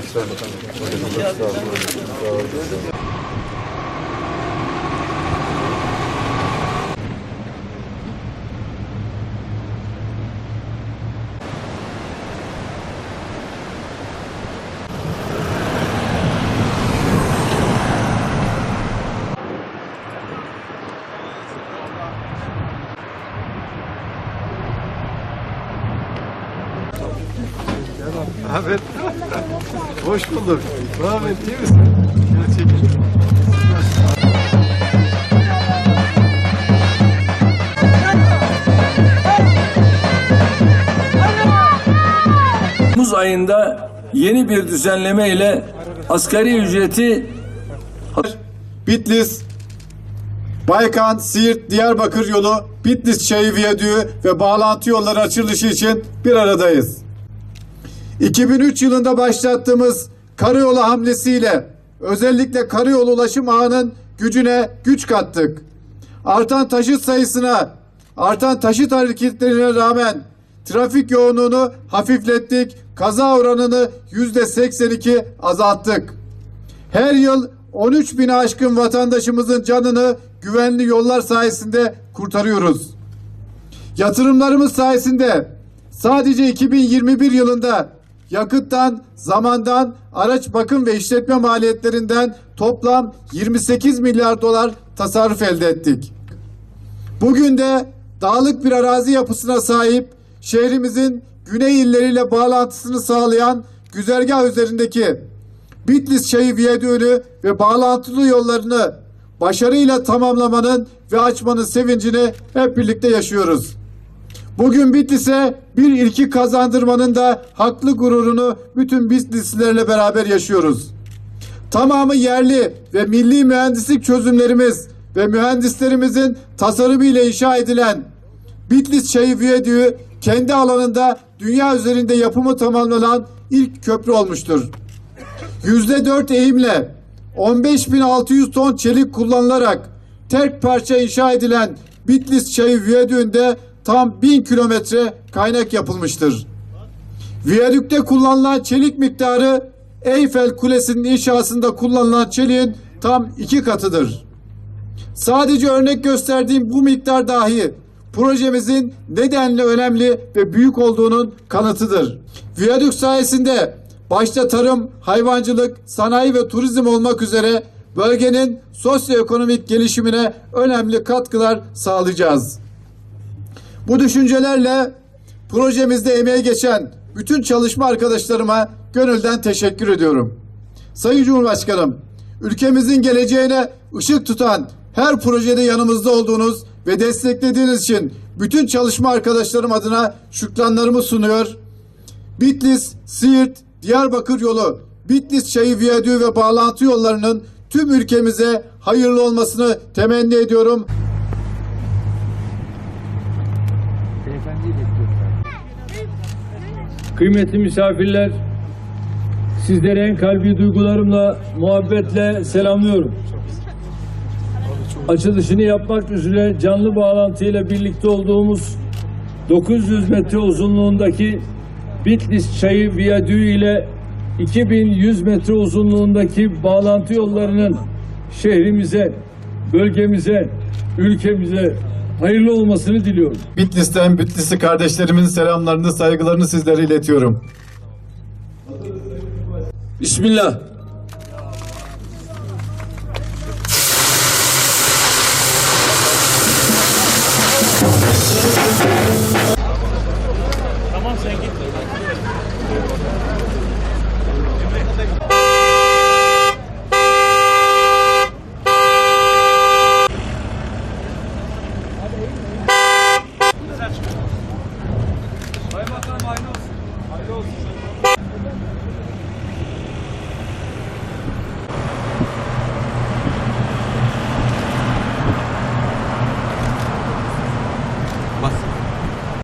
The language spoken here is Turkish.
Ось так. Ahmet. Hoş bulduk. Ahmet iyi misin? Gel çekil. Temmuz ayında yeni bir düzenleme ile asgari ücreti Bitlis, Baykan, Siirt, Diyarbakır yolu, Bitlis Çayı Viyadüğü ve bağlantı yolları açılışı için bir aradayız. 2003 yılında başlattığımız karayolu hamlesiyle özellikle karayolu ulaşım ağının gücüne güç kattık. Artan taşıt sayısına, artan taşıt hareketlerine rağmen trafik yoğunluğunu hafiflettik, kaza oranını yüzde 82 azalttık. Her yıl 13 bin aşkın vatandaşımızın canını güvenli yollar sayesinde kurtarıyoruz. Yatırımlarımız sayesinde sadece 2021 yılında yakıttan, zamandan, araç bakım ve işletme maliyetlerinden toplam 28 milyar dolar tasarruf elde ettik. Bugün de dağlık bir arazi yapısına sahip şehrimizin güney illeriyle bağlantısını sağlayan güzergah üzerindeki Bitlis Çayı Viyadüğü'nü ve bağlantılı yollarını başarıyla tamamlamanın ve açmanın sevincini hep birlikte yaşıyoruz. Bugün Bitlis'e bir ilki kazandırmanın da haklı gururunu bütün Bitlislilerle beraber yaşıyoruz. Tamamı yerli ve milli mühendislik çözümlerimiz ve mühendislerimizin tasarımı ile inşa edilen Bitlis Çayı Viyadüğü kendi alanında dünya üzerinde yapımı tamamlanan ilk köprü olmuştur. %4 eğimle 15.600 ton çelik kullanılarak tek parça inşa edilen Bitlis Çayı Viyadüğü'nde tam 1000 kilometre kaynak yapılmıştır. Viyadükte kullanılan çelik miktarı Eyfel Kulesi'nin inşasında kullanılan çeliğin tam iki katıdır. Sadece örnek gösterdiğim bu miktar dahi projemizin nedenle önemli ve büyük olduğunun kanıtıdır. Viyadük sayesinde başta tarım, hayvancılık, sanayi ve turizm olmak üzere bölgenin sosyoekonomik gelişimine önemli katkılar sağlayacağız. Bu düşüncelerle projemizde emeğe geçen bütün çalışma arkadaşlarıma gönülden teşekkür ediyorum. Sayın Cumhurbaşkanım, ülkemizin geleceğine ışık tutan her projede yanımızda olduğunuz ve desteklediğiniz için bütün çalışma arkadaşlarım adına şükranlarımı sunuyor. Bitlis, Siirt, Diyarbakır yolu, Bitlis Çayı Viyadüğü ve bağlantı yollarının tüm ülkemize hayırlı olmasını temenni ediyorum. Beyefendiyi bekliyorum. kıymetli misafirler sizleri en kalbi duygularımla muhabbetle selamlıyorum. Açılışını yapmak üzere canlı bağlantıyla birlikte olduğumuz 900 metre uzunluğundaki Bitlis Çayı Viyadüğü ile 2100 metre uzunluğundaki bağlantı yollarının şehrimize, bölgemize, ülkemize hayırlı olmasını diliyorum. Bitlis'ten Bitlisli kardeşlerimin selamlarını, saygılarını sizlere iletiyorum. Bismillah. Tamam sen git.